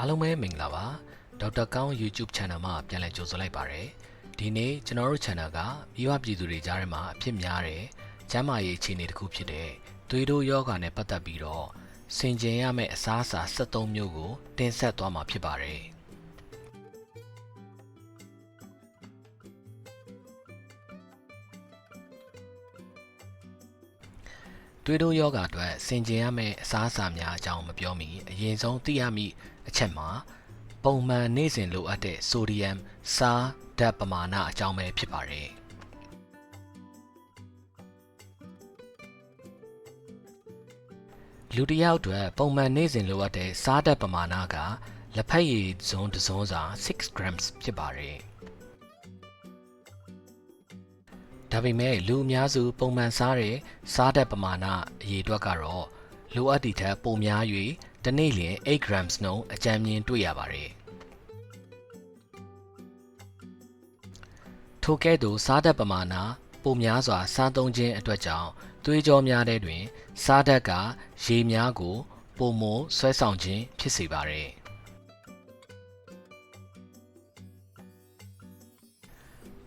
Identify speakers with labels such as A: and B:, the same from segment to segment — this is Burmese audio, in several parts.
A: အားလုံးပဲမင်္ဂလာပါဒေါက်တာကောင်း YouTube Channel မှာပြန်လည်ကြိုဆိုလိုက်ပါရစေဒီနေ့ကျွန်တော်တို့ Channel ကမိဘပြည်သူတွေကြားထဲမှာအဖြစ်များတဲ့ကျန်းမာရေးအခြေအနေတစ်ခုဖြစ်တဲ့သွေးတိုးယောဂါနဲ့ပတ်သက်ပြီးတော့ဆင်ခြင်ရမယ့်အစားအစာ73မျိုးကိုတင်ဆက်သွားမှာဖြစ်ပါတယ်သွေးတိုးယောဂါအတွက်ဆင်ခြင်ရမယ့်အစားအစာများအကြောင်းမပြောမီအရင်ဆုံးသိရမည့် အချက်မှာပုံမှန်နေ့စဉ်လိုအပ်တဲ့ဆိုဒီယမ်စားဓာတ်ပမာဏအကြောင်းပဲဖြစ်ပါတယ်လူတစ်ယောက်အတွက်ပုံမှန်နေ့စဉ်လိုအပ်တဲ့စားဓာတ်ပမာဏကလက်ဖက်ရည်ဇွန်းတစ်စုံစာ6 grams ဖြစ်ပါတယ်ဒါပေမဲ့လူအများစုပုံမှန်စားတဲ့စားဓာတ်ပမာဏအရေအတွက်ကတော့လိုအပ်သည့်ထက်ပိုများ၍ တစ်နေ့လျှင်8 grams နှုန်းအကြမ်းမြင်တွေ့ရပါတယ်ထိုကဲ့သို့စားဓာတ်ပမာဏပိုများစွာ စားသုံးခြင်းအတွက်ကြောင့်သွေးကြောများတဲ့တွင် စားဓာတ်ကရေများကိုပုံမဆွဲဆောင်ခြင်းဖြစ်စေပါတယ်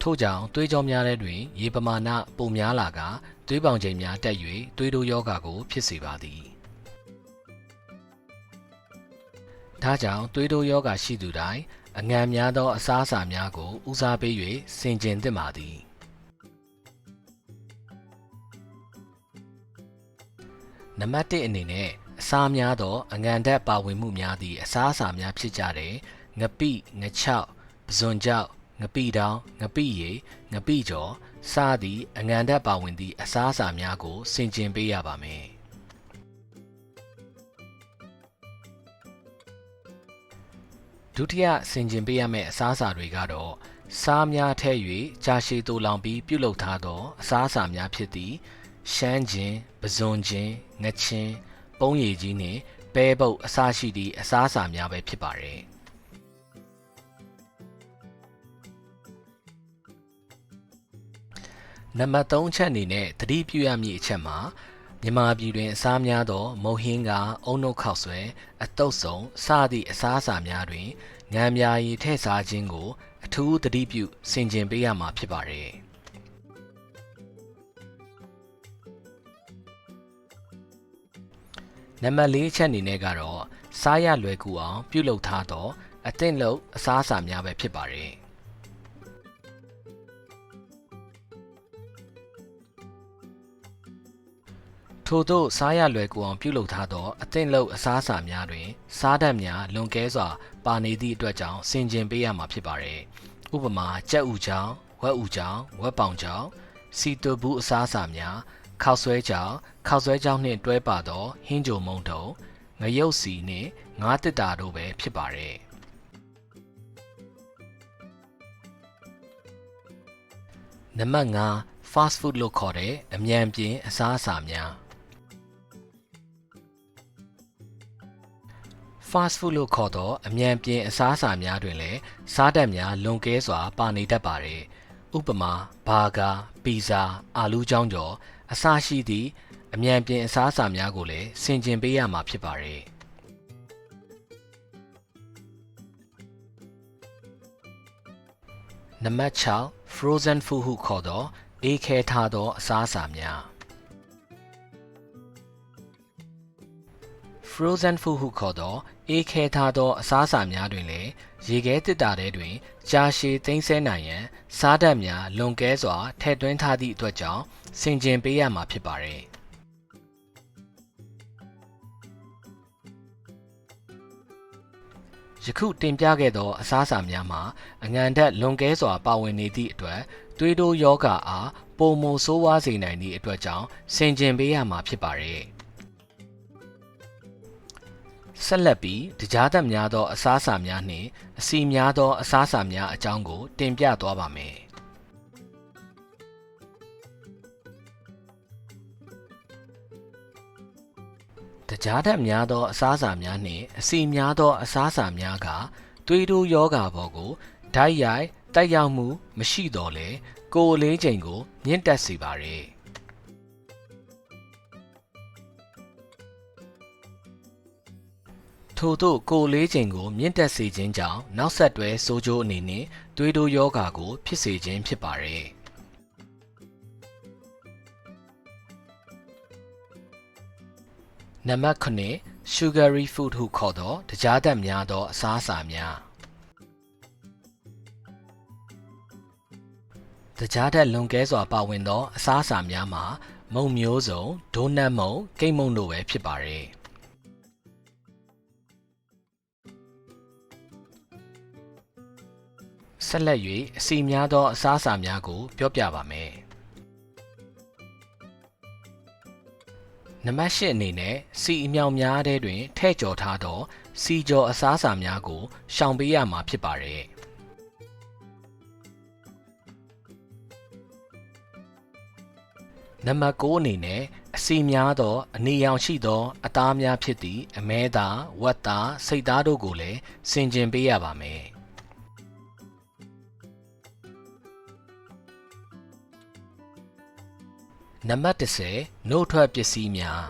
A: ထို့ကြောင့်သွေးကြောများတဲ့တွင် ရေပမာဏပိုများလာကသွေးပေါင်ချိန်များတက်၍သွေးတိုးယောဂါကို ဖြစ်စေပါသည် ဒါကြောင့်သွေးတိုးယောဂါရှိသူတိုင်းအငံများသောအစားအစာများကိုဦးစားပေး၍ဆင်ခြင်သင့်ပါသည်နံပါတ်1အနေနဲ့အစားများသောအငံဓာတ်ပါဝင်မှုများသည့်အစားအစာများဖြစ်ကြတဲ့ငပိငချောက်ပဇွန်ကြောက်ငပိတောင်ငပိရည်ငပိကျော်စသည့်အငံဓာတ်ပါဝင်သည့်အစားအစာများကိုဆင်ခြင်ပေးရပါမယ် တိယဆင်ခြင်ပေးရမယ့်အစားအစာတွေကတော့စားများထည့်၍ကြာရှည်သိုလောင်ပြီးပြုတ်လုထားသောအစားအစာများဖြစ်သည့်ရှမ်းကျင်ပဇွန်ကျင်ငချင်းပုံးရည်ကြီးနှင့်ပဲပုတ်အစားရှိသည့်အစားအစာများပဲဖြစ်ပါတယ်နံပါတ်3အချက်အနေနဲ့သတိပြုရမည့်အချက်မှာ မြန်မာပြည်တွင်အစားများသော မုံဟင်းကအုံနှုတ်ခောက်ဆွဲအတုပ်ဆုံစသည့်အစားအစာများတွင်ငံပြာရည်ထည့်စားခြင်းကို အထူးသတိပြုဆင်ခြင်ပေးရမှာဖြစ်ပါတယ်နံပါတ်၄အချက်အနေနဲ့ကတော့စားရလွယ်ကူအောင် ပြုလုပ်ထားသော အသင့်လို့အစားအစာများပဲဖြစ်ပါတယ် ထို့သောစားရလွယ်ကူအောင်ပြုလုပ်ထားသောအသင့်လို့အစားအစာများတွင် စားဓာတ်များလွန်ကဲစွာပါနေသည့်အတွက်ကြောင့်ဆင်ခြင်ပေးရမှာဖြစ်ပါတယ်။ဥပမာကြက်ဥချောင်းဝက်ဥချောင်းဝက်ပေါင်ချောင်းစီတိုဘူးအစားအစာများခောက်ဆွဲချောင်းခောက်ဆွဲချောင်းနှင့်တွဲပါသောဟင်းကြိုမုံတုံငရုတ်စီနှင့်ငါးတစ်တာတို့ပဲဖြစ်ပါတယ်။နံပါတ်5 fast food လို့ခေါ်တဲ့အမြန်ပြင်းအစားအစာများ fast food လို့ခေါ်သောအမြန်ပြင်းအစားအစာများတွင်လည်းစားတတ်များလွန်ကဲစွာပါနေတတ်ပါတယ်။ဥပမာဘာဂါ၊ပီဇာ၊အာလူးကြောင်းကျော်အစားရှိသည့်အမြန်ပြင်းအစားအစာများကိုလည်းဆင်ခြင်ပေးရမှာဖြစ်ပါတယ်။နံပါတ်6 frozen food ဟုခေါ်သောအေးခဲထားသောအစားအစာများ frozen food ဟုခေါ်သောအေးခဲထားသောအစားအစာများတွင်လည်းရေခဲတစ်တာထဲတွင်ကြာရှည်သိမ်းဆဲနိုင်ရန်စားဓာတ်များလွန်ကဲစွာထည့်သွင်းထားသည့်အတွက်ကြောင့်ဆင်ခြင်ပေးရမှာဖြစ်ပါတယ်ယခုတင်ပြခဲ့သောအစားအစာများမှာအငံဓာတ်လွန်ကဲစွာပါဝင်နေသည့်အတွက်သွေးတိုးယောဂအားပုံမဆိုးဝါးစေနိုင်သည့်အတွက်ကြောင့်ဆင်ခြင်ပေးရမှာဖြစ်ပါတယ်။ ဆက်လက်ပြီးတကြားသက်များသောအစားအစာများနှင့်အစီများသောအစားအစာများအကြောင်းကို တင်ပြသွားပါမယ်။တကြားသက်များသောအစားအစာများနှင့်အစီများသောအစားအစာများကသွေးတိုးယောဂါပေါ်ကိုဓာတ်ရိုက်တက်ရောက်မှုမရှိတော့လေကိုယ်လေးချိန်ကိုမြင့်တက်စေပါ रे ။ ထို့သို့ကိုယ်လေးချိန်ကို မြင့်တက်စေခြင်းကြောင့်နောက်ဆက်တွဲဆိုးကျိုးအနေနဲ့သွေးတိုးယောဂါကို ဖြစ်စေခြင်းဖြစ်ပါတယ် နံပါတ်9 sugary food ဟုခေါ်သောတကြားသက်များသောအစားအစာများတကြားသက်လွန်ကဲစွာပါဝင်သောအစားအစာများမှာမုံမျိုးစုံဒိုနတ်မုံကိတ်မုံတို့ပဲဖြစ်ပါတယ် ဆက်လက်၍အစီများသောအစားအစာများကို ပြောပြပါမယ်နံပါတ်၈အနေနဲ့စီအမြောင်များတဲ့တွင်ထဲ့ကျော်ထားသော စီကျော်အစားအစာများကိုရှောင်ပေးရမှာဖြစ်ပါတယ်နံပါတ်9အနေနဲ့အစီများသော အနီရောင်ရှိသော အသားများဖြစ်သည့်အမဲသားဝက်သားစိတ်သားတို့ကိုလည်းဆင်ကျင်ပေးရပါမယ် နံပါတ်10နှုတ်ထွက်ပစ္စည်းများ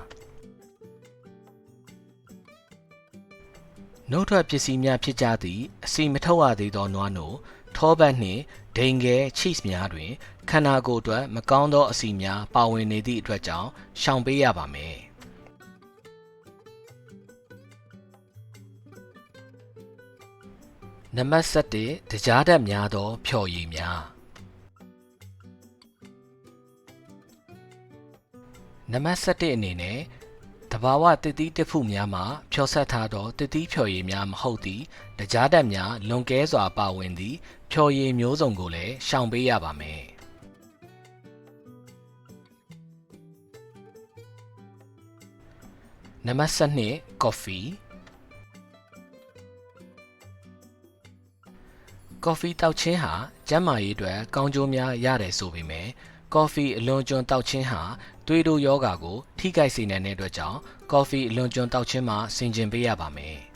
A: နှုတ်ထွက်ပစ္စည်းများဖြစ်ကြသည့်အစီမထုတ်ရသေးသောနွားနို့ထောပတ်နှင့်ဒိန်ငယ် cheese များတွင်ခန္ဓာကိုယ်အတွက်မကောင်းသောအစီများပါဝင်နေသည့်အတွက်ကြောင့်ရှောင်ပေးရပါမယ်နံပါတ်7တကြားဓာတ်များသော ဖြော်ရည်များ နံပါတ်7အနေနဲ့တဘာဝတည်တည်တစ်ဖူများမှာဖြောဆက်ထားသောတည်တည်ဖြော်ရည်များမဟုတ်သည့်တကြားဓာတ်များလွန်ကဲစွာပါဝင်သည့်ဖြော်ရည်မျိုးစုံကိုလည်းရှောင်ပေးရပါမယ်နံပါတ်7 coffee ကော်ဖီတောက်ခြင်းဟာကျန်းမာရေးအတွက်ကောင်းကျိုးများရတယ်ဆိုပေမဲ့ကော်ဖီအလွန်ကျွံတောက်ခြင်းဟာ သွေးတိုးယောဂါကို ထိခိုက်စေနိုင်တဲ့အတွက်ကြောင့်ကော်ဖီအလွန်ကျွံတောက်ခြင်းမှာဆင်ခြင်ပေးရပါမယ်။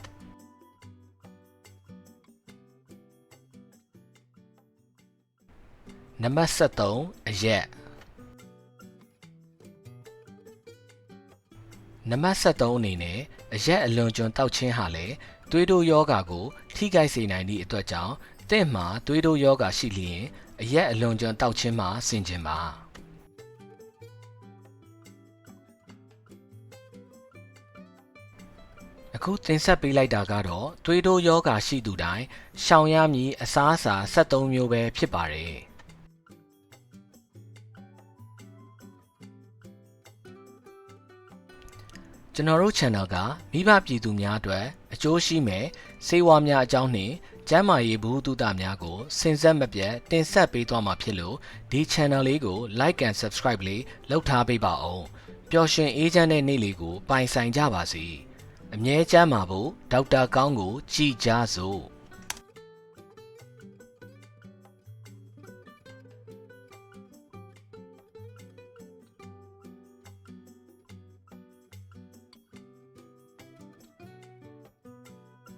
A: နံပါတ်73အရက်နံပါတ်73အနေနဲ့အရက်အလွန်ကျွံတောက်ခြင်းဟာလည်းသွေးတိုးယောဂါကို ထိခိုက်စေနိုင်သည့်အတွက်ကြောင့်တင့်မှာသွေးတိုးယောဂါရှိလျင်အရက်အလွန်ကျွံတောက်ခြင်းမှာဆင်ခြင်ပါ။ အခုတင်ဆက်ပေးလိုက်တာကတော့သွေးတိုးယောဂါရှိသူတိုင်းရှောင်ရမည်အစားအစာ73မျိုးပဲဖြစ်ပါတယ်ကျွန်တော်တို့ channel ကမိဘပြည်သူများအတွက်အကျိုးရှိမဲ့စေဝါများအကြောင်းနှင့်ကျန်းမာရေးဘူးတုဒများကိုစင်ဆက်မပြတ်တင်ဆက်ပေးသွားမှာဖြစ်လို့ဒီ channel လေးကို like and subscribe လေးလုပ်ထားပေးပါအောင်ပျော်ရွှင်အေးချမ်းတဲ့နေ့လေးကိုပိုင်ဆိုင်ကြပါစေ။ အမြဲကျမ်းမာဖို့ဒေါက်တာကောင်းကိုကြည်ကြစို့